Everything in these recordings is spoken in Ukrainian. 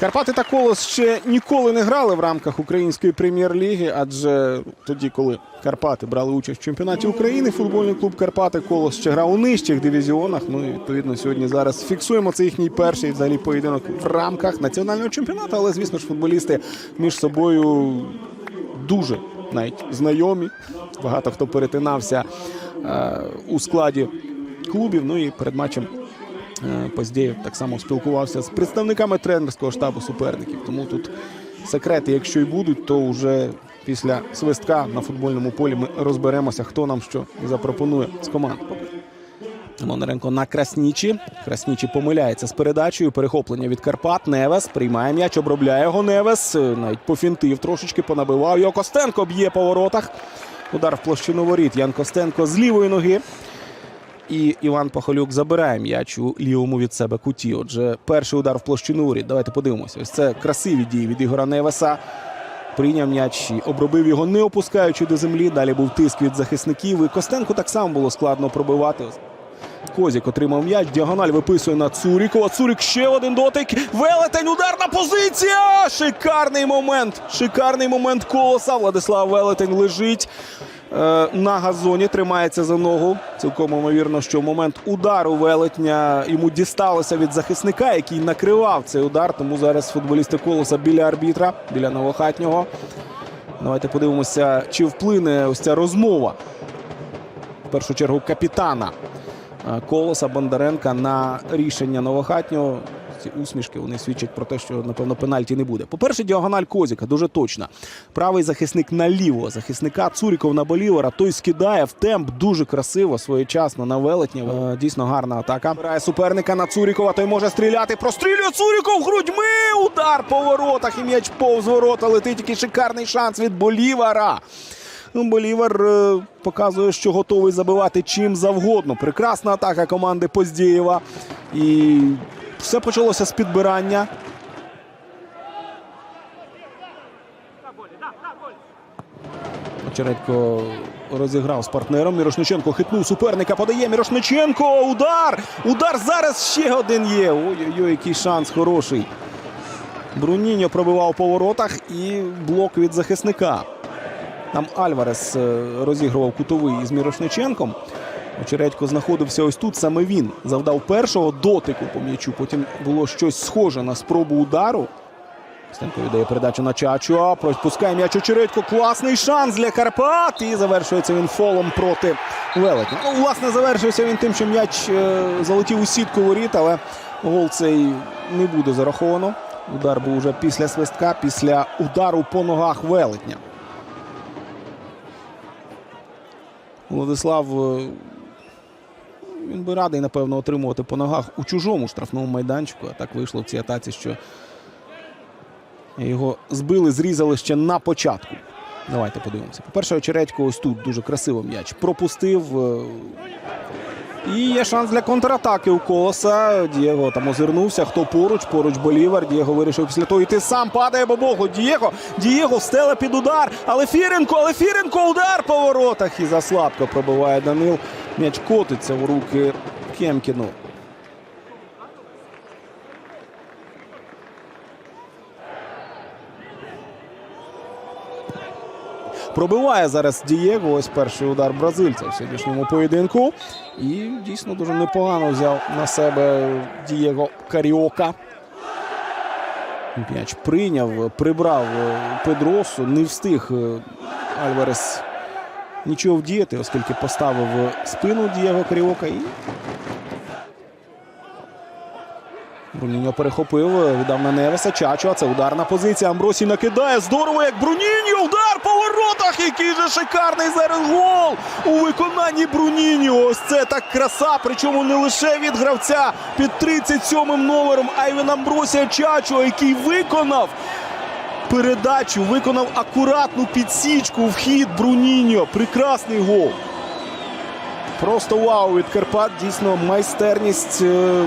Карпати та Колос ще ніколи не грали в рамках української прем'єр-ліги, адже тоді, коли Карпати брали участь в чемпіонаті України, футбольний клуб Карпати Колос ще грав у нижчих дивізіонах. Ну і відповідно сьогодні зараз фіксуємо це їхній перший взагалі поєдинок в рамках національного чемпіонату. Але звісно ж, футболісти між собою дуже навіть знайомі. Багато хто перетинався е, у складі клубів. Ну і перед матчем Поздєєв так само спілкувався з представниками тренерського штабу суперників. Тому тут секрети, якщо й будуть, то вже після свистка на футбольному полі ми розберемося, хто нам що запропонує з команд. Монаренко на Краснічі. Краснічі помиляється з передачею. Перехоплення від Карпат. Невес приймає м'яч, обробляє його Невес. Е, Навіть пофінтив трошечки, понабивав його. Костенко б'є по воротах. Удар в площину воріт. Ян Костенко з лівої ноги. І Іван Пахолюк забирає м'яч у лівому від себе куті. Отже, перший удар в площину воріт. Давайте подивимося. Ось це красиві дії від Ігора Невеса. Прийняв м'яч і обробив його, не опускаючи до землі. Далі був тиск від захисників. І Костенку так само було складно пробивати. Козік отримав м'яч. Діагональ виписує на Цурікова. Цурік ще один дотик. Велетень. Ударна позиція. Шикарний момент. Шикарний момент колоса. Владислав Велетень лежить. Е, На газоні тримається за ногу. Цілком ймовірно, що в момент удару велетня йому дісталося від захисника, який накривав цей удар. Тому зараз футболісти колоса біля арбітра, біля новохатнього. Давайте подивимося, чи вплине ось ця розмова. В першу чергу капітана е, Колоса Бондаренка на рішення новохатнього. Ці усмішки вони свідчать про те, що напевно пенальті не буде. По-перше, діагональ Козіка дуже точна. Правий захисник на лівого захисника Цуріков на Болівера. Той скидає в темп дуже красиво, своєчасно на велетні. Е, Дійсно гарна атака. Збирає суперника на Цурікова. Той може стріляти. Прострілює Цуріков грудьми. Удар по воротах. І м'яч повз ворота. Летить такий шикарний шанс від Болівара. Ну, Болівар е, показує, що готовий забивати чим завгодно. Прекрасна атака команди Поздієва. І все почалося з підбирання. Очередько розіграв з партнером. Мірошниченко хитнув суперника. Подає Мірошниченко. Удар! Удар зараз ще один є. Ой-ой-ой, який шанс хороший. Бруніньо пробивав по воротах і блок від захисника. Там Альварес е, розігрував кутовий із Мірошниченком. Очередько знаходився ось тут. Саме він завдав першого дотику по м'ячу. Потім було щось схоже на спробу удару. Стенко віддає передачу на Чачуа. Пропускає м'яч Очередько. Класний шанс для Карпат. І завершується він фолом проти Велетня. Ну, власне, завершився він тим, що м'яч е, залетів у сітку воріт, але гол цей не буде зараховано. Удар був уже після свистка, після удару по ногах Велетня. Владислав е, він би радий, напевно, отримувати по ногах у чужому штрафному майданчику. А так вийшло в цій атаці, що його збили, зрізали ще на початку. Давайте подивимося. По-перше, очередько ось тут дуже красиво м'яч пропустив. е, І є шанс для контратаки у колоса. Дієго там озирнувся. Хто поруч? Поруч Болівар. Дієго вирішив після того йти сам. Падає Бобого. Дієго. Дієго стела під удар. Але Фіренко, але Фіренко удар по воротах. І заслабко пробиває Данил. М'яч котиться в руки Кемкіну. Пробиває зараз Дієго. Ось перший удар бразильця в сьогоднішньому поєдинку. І дійсно дуже непогано взяв на себе Дієго Каріока. М'яч прийняв, прибрав Педросу. Не встиг е, Альварес нічого вдіяти, оскільки поставив спину Дієго Каріока. І Бруніньо перехопив, віддав на Невеса. Чачо, це ударна позиція. Амбросій накидає. Здорово, як Бруніньо. Удар по воротах. Який же шикарний зараз гол у виконанні Бруніньо. Ось це так краса. Причому не лише від гравця під 37-м номером, а й він Амбросія Чачо, який виконав передачу, виконав акуратну підсічку в хід Бруніньо. Прекрасний гол. Просто вау від Карпат. Дійсно майстерність. е,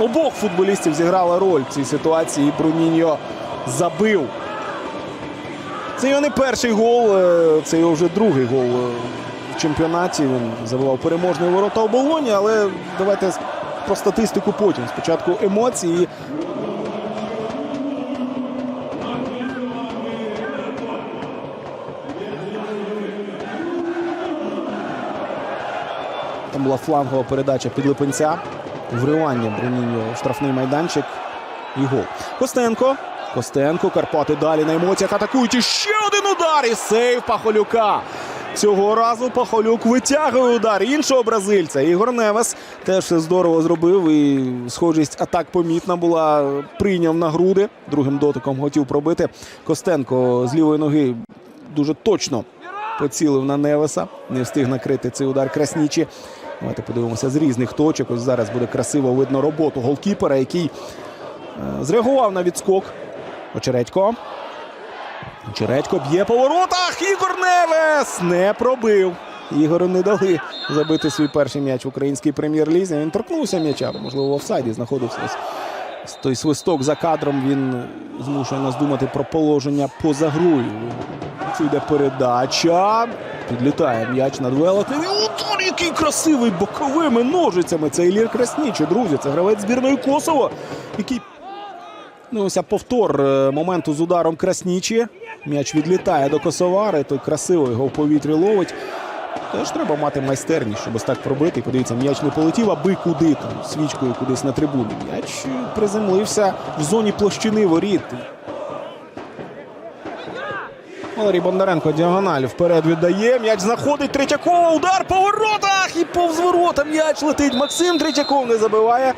обох футболістів зіграла роль в цій ситуації. і Бруніньо забив. Це його не перший гол, е, це його вже другий гол е, в чемпіонаті. Він забивав переможний ворота оболоні, але давайте про статистику потім. Спочатку емоції. Там була флангова передача під Липенця. Вривання Бруніньо штрафний майданчик. І гол. Костенко. Костенко. Карпати далі на емоціях атакують. І ще один удар. І сейв Пахолюка. Цього разу Пахолюк витягує удар іншого бразильця. Ігор Невес теж все здорово зробив. І схожість атак помітна була. Прийняв на груди. Другим дотиком хотів пробити. Костенко з лівої ноги дуже точно поцілив на Невеса. Не встиг накрити цей удар Краснічі. Давайте подивимося з різних точок. Ось зараз буде красиво видно роботу голкіпера, який е, зреагував на відскок. Очередько. Очередько б'є по воротах. Ігор Невес не пробив. Ігору не дали забити свій перший м'яч в українській прем'єр-лізі. Він торкнувся м'яча, можливо, в офсайді знаходився. Ось той свисток за кадром він змушує нас думати про положення поза грою. Це йде передача. Підлітає м'яч над великим. Який красивий боковими ножицями. Це Ілір Краснічий, друзі. Це гравець збірної Косово, який Ну, ось повтор е, моменту з ударом Краснічі. М'яч відлітає до Косовари. Той красиво його в повітрі ловить. Теж треба мати майстерність, щоб ось так пробити. Подивіться, м'яч не полетів, аби куди там, свічкою кудись на трибуну. М'яч приземлився в зоні площини воріт. Валерій Бондаренко діагональ вперед віддає. М'яч знаходить Третьякова. Удар по воротах. І повз ворота м'яч летить. Максим Третьяков не забиває.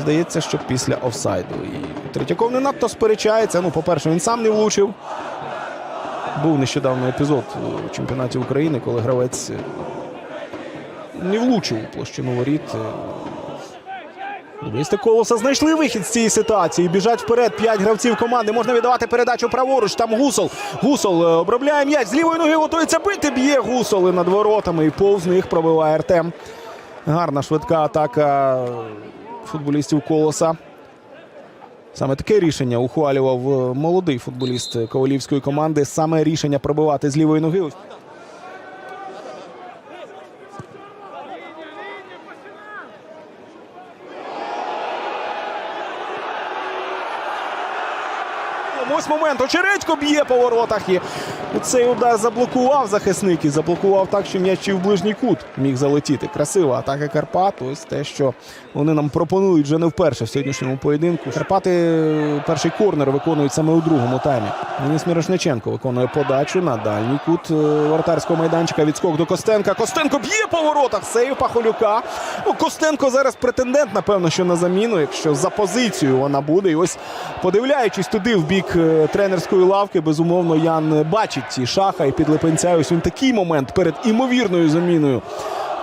Здається, що після офсайду. І Третьяков не надто сперечається. Ну, по-перше, він сам не влучив. Був нещодавно епізод у чемпіонаті України, коли гравець не влучив у площину воріт. Футболісти колоса знайшли вихід з цієї ситуації. Біжать вперед. П'ять гравців команди. Можна віддавати передачу праворуч. Там гусол. Гусол е, обробляє м'яч. З лівої ноги готується бити. Б'є гусоли над воротами. І повз них пробиває Артем. Гарна швидка атака футболістів колоса. Саме таке рішення ухвалював е, молодий футболіст ковалівської команди. Саме рішення пробивати з лівої ноги. Ось Ось момент. Б'є по воротах. І цей удар заблокував захисник і заблокував так, що м'яч і в ближній кут міг залетіти. Красива атака Карпат. Ось те, що вони нам пропонують вже не вперше в сьогоднішньому поєдинку. Карпати е, перший корнер виконують саме у другому таймі. Денис Мірошниченко виконує подачу на дальній кут е, воротарського майданчика. Відскок до Костенка. Костенко б'є по воротах. Сейв Пахолюка. Ну, Костенко зараз претендент, напевно, що на заміну, якщо за позицію вона буде. І ось подивляючись туди в бік е, тренерської лавки, безумовно, Ян бачить ці шаха і підлипенця. Ось він такий момент перед імовірною заміною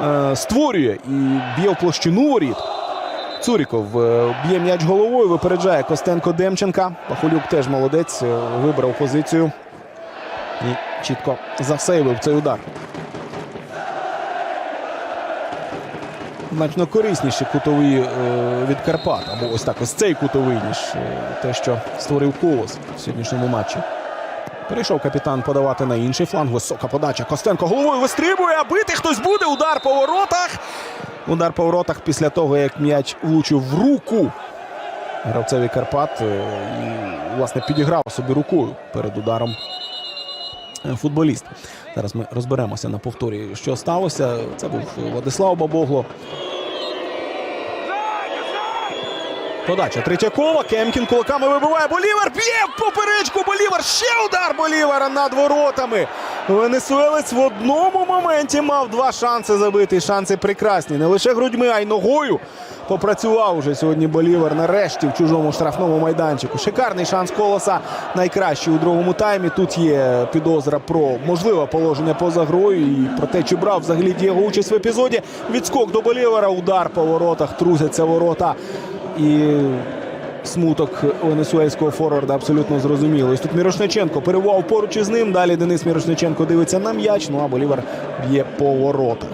е, створює і б'є в площину воріт. Цуріков е, б'є м'яч головою, випереджає Костенко Демченка. Пахолюк теж молодець, е, вибрав позицію і чітко засейвив цей удар. Значно корисніші кутові е, від Карпат. Або ось так, ось цей кутовий, ніж е, те, що створив Колос в сьогоднішньому матчі. Перейшов капітан подавати на інший фланг. Висока подача. Костенко головою вистрибує, а бити хтось буде. Удар по воротах. Удар по воротах після того, як м'яч влучив в руку гравцеві Карпат. е, І, власне, підіграв собі рукою перед ударом футболіст. Зараз ми розберемося на повторі, що сталося. Це був Владислав Бабогло. Подача Третьякова. Кемкін кулаками вибиває. Болівар б'є в поперечку. Болівар. Ще удар Болівара над воротами. Венесуелець в одному моменті мав два шанси забити. Шанси прекрасні. Не лише грудьми, а й ногою. Попрацював уже сьогодні Болівар нарешті в чужому штрафному майданчику. Шикарний шанс колоса. Найкращий у другому таймі. Тут є підозра про можливе положення поза грою і про те, чи брав взагалі Дієго участь в епізоді. Відскок до Болівара. Удар по воротах. Трусяться ворота. І смуток венесуельського форварда абсолютно зрозуміло. Ось тут Мірошниченко перебував поруч із ним. Далі Денис Мірошниченко дивиться на м'яч. Ну а Болівар б'є по воротах.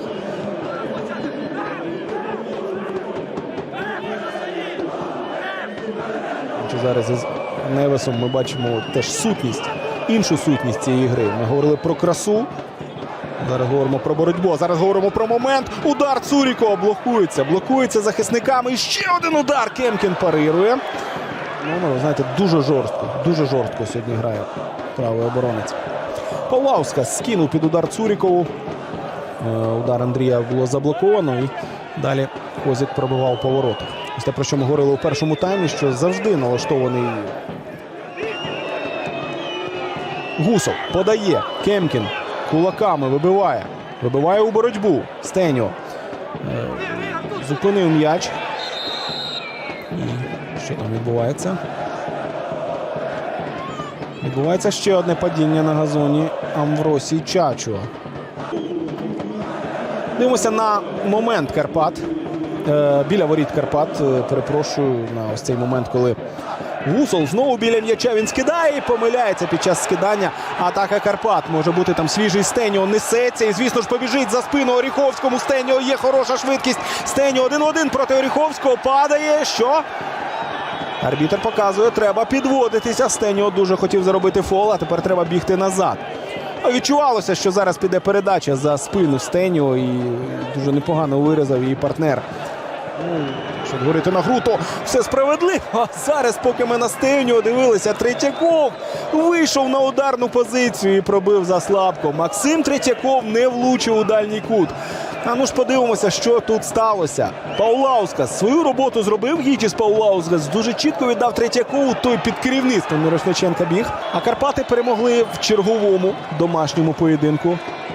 Зараз із Невесом ми бачимо теж сутність, іншу сутність цієї гри. Ми говорили про красу. Зараз говоримо про боротьбу. Зараз говоримо про момент. Удар Цурікова блокується. Блокується захисниками. І ще один удар. Кемкін парирує. Ну, ну, ви знаєте, дуже жорстко. Дуже жорстко сьогодні грає правий оборонець. Павлавська скинув під удар Цурікову. Е, Удар Андрія було заблоковано і далі Козик пробивав поворот. Ось те, про що ми говорили у першому таймі, що завжди налаштований Гусов подає. Кемкін кулаками вибиває. Вибиває у боротьбу. Стеньо. Е, Зупинив м'яч. І що там відбувається? Відбувається ще одне падіння на газоні Амвросій Чачуа. Дивимося на момент Карпат. Е, біля воріт Карпат. Е, перепрошую на ось цей момент, коли Гусол знову біля м'яча. Він скидає і помиляється під час скидання. Атака Карпат. Може бути там свіжий Стеніо несеться. І, звісно ж, побіжить за спину Оріховському. Стеніо є хороша швидкість. Стеніо 1-1 проти Оріховського. Падає. Що? Арбітер показує, треба підводитися. Стеніо дуже хотів заробити фол, а тепер треба бігти назад. Відчувалося, що зараз піде передача за спину Стеніо і дуже непогано вирізав її партнер. Якщо говорити на гру, то все справедливо. А зараз, поки ми на Стеніо дивилися, Третьяков вийшов на ударну позицію і пробив за слабко. Максим Третьяков не влучив у дальній кут. А ну ж подивимося, що тут сталося. Паулаускас свою роботу зробив. Гічіс Паулаускас дуже чітко віддав Третьякову. Той під керівництвом Мирошниченка біг. А Карпати перемогли в черговому домашньому поєдинку